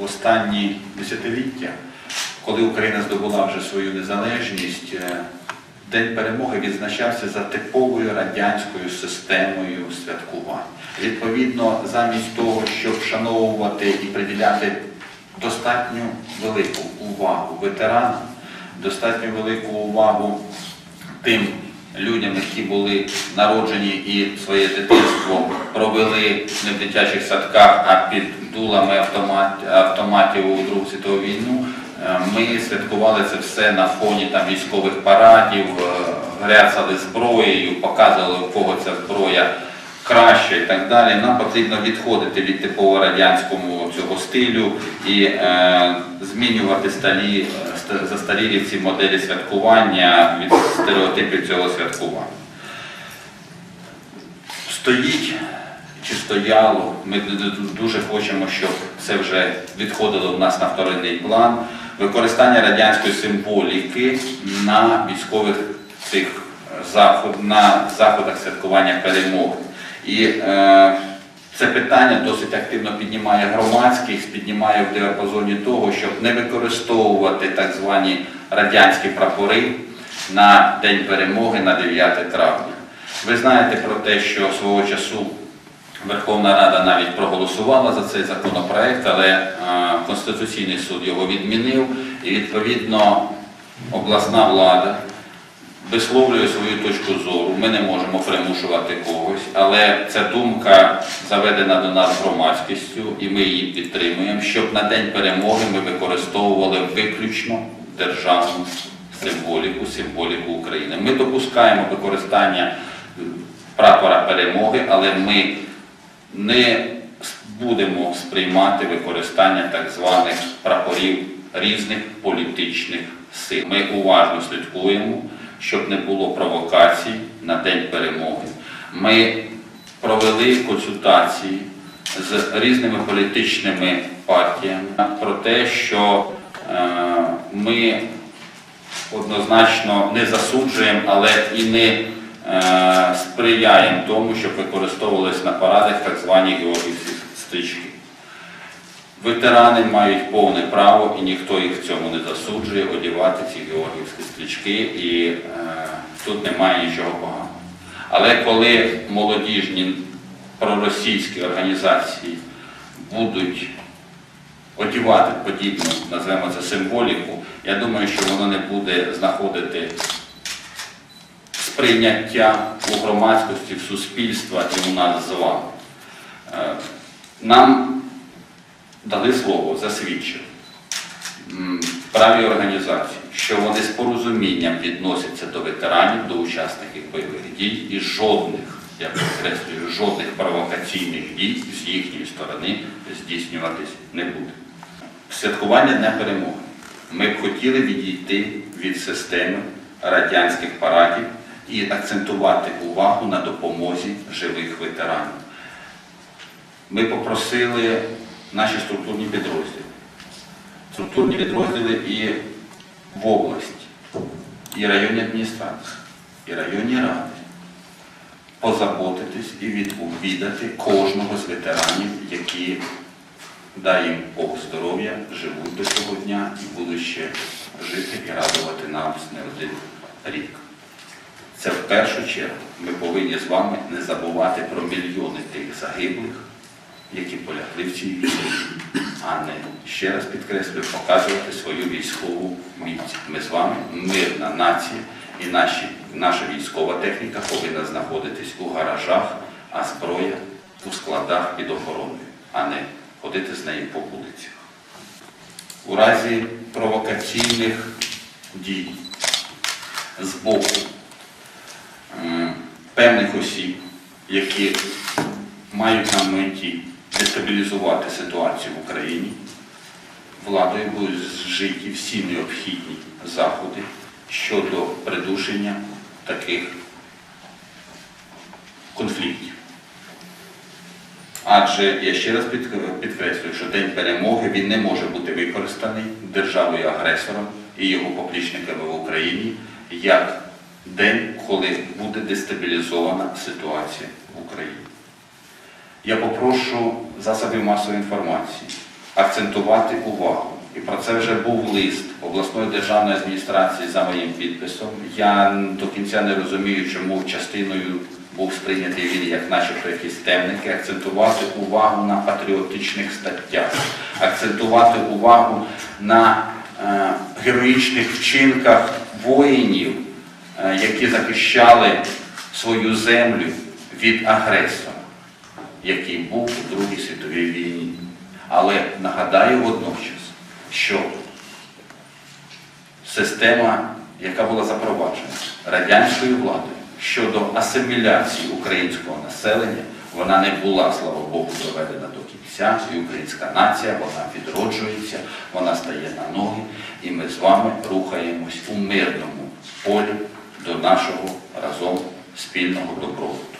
в останні десятиліття, коли Україна здобула вже свою незалежність, е, День перемоги відзначався за типовою радянською системою святкувань. Відповідно, замість того, щоб вшановувати і приділяти достатньо велику увагу ветеранам, достатньо велику увагу тим людям, які були народжені і своє дитинство провели не в дитячих садках, а під дулами автомат, автоматів у Другу світову війну. Е, Ми святкували це все на фоні там, військових парадів, е, гряцали зброєю, показували, у кого ця зброя краще і так далі. Нам потрібно відходити від типово радянського цього стилю і е, змінювати сталі, е, застарілі ці моделі святкування від стереотипів цього святкування. Стоїть чи стояло, ми дуже хочемо, щоб це вже відходило в нас на вторинний план. Використання радянської символіки на військових цих е, заход, на заходах святкування перемоги. І е, це питання досить активно піднімає громадськість, піднімає в діапазоні того, щоб не використовувати так звані радянські прапори на День перемоги на 9 травня. Ви знаєте про те, що свого часу Верховна Рада навіть проголосувала за цей законопроект, але е, Конституційний суд його відмінив, і відповідно обласна влада висловлює свою точку зору. Ми не можемо примушувати когось, але ця думка заведена до нас громадськістю, і ми її підтримуємо, щоб на День перемоги ми використовували виключно державну символіку, символіку України. Ми допускаємо використання прапора перемоги, але ми не будемо сприймати використання так званих прапорів різних політичних сил. Ми уважно слідкуємо, щоб не було провокацій на День перемоги. Ми провели консультації з різними політичними партіями про те, що е, ми однозначно не засуджуємо, але і не сприяємо тому, щоб використовувалися на парадах так звані георгіївські стрічки. Ветерани мають повне право, і ніхто їх в цьому не засуджує, одягати ці георгіївські стрічки, і е, тут немає нічого поганого. Але коли молодіжні проросійські організації будуть одівати подібну, назвемо це символіку, я думаю, що воно не буде знаходити сприйняття у громадськості, в суспільства і у нас з вами. Е, Нам дали слово, засвідчили праві організації, що вони з порозумінням відносяться до ветеранів, до учасників бойових дій і жодних, я підкреслюю, жодних провокаційних дій з їхньої сторони здійснюватись не буде. Святкування Дня перемоги. Ми б хотіли відійти від системи радянських парадів і акцентувати увагу на допомозі живих ветеранів. Ми попросили наші структурні підрозділи. Структурні підрозділи і в області, і районні адміністрації, і районні ради позаботитись і відвідати кожного з ветеранів, які, дай їм Бог здоров'я, живуть до цього дня і будуть ще жити і радувати нас не один рік. Це в першу чергу ми повинні з вами не забувати про мільйони тих загиблих, які полягли в цій війні, а не ще раз підкреслюю, показувати свою військову міць. Ми з вами мирна нація, і наші, наша військова техніка повинна знаходитись у гаражах, а зброя у складах під охороною, а не ходити з нею по вулицях. У разі провокаційних дій з боку певних осіб, які мають на меті дестабілізувати ситуацію в Україні, владою будуть вжиті всі необхідні заходи щодо придушення таких конфліктів. Адже я ще раз підкреслюю, що День перемоги він не може бути використаний державою-агресором і його поплічниками в Україні як день, коли буде дестабілізована ситуація в Україні. Я попрошу засоби масової інформації акцентувати увагу. І про це вже був лист обласної державної адміністрації за моїм підписом. Я до кінця не розумію, чому частиною був сприйнятий він як начебто якісь темники, акцентувати увагу на патріотичних статтях, акцентувати увагу на е, героїчних вчинках воїнів, які захищали свою землю від агресора, який був у Другій світовій війні. Але нагадаю водночас, що система, яка була запроваджена радянською владою щодо асиміляції українського населення, вона не була, слава Богу, доведена до кінця, і українська нація, вона відроджується, вона стає на ноги, і ми з вами рухаємось у мирному полі до нашого разом спільного добробуту.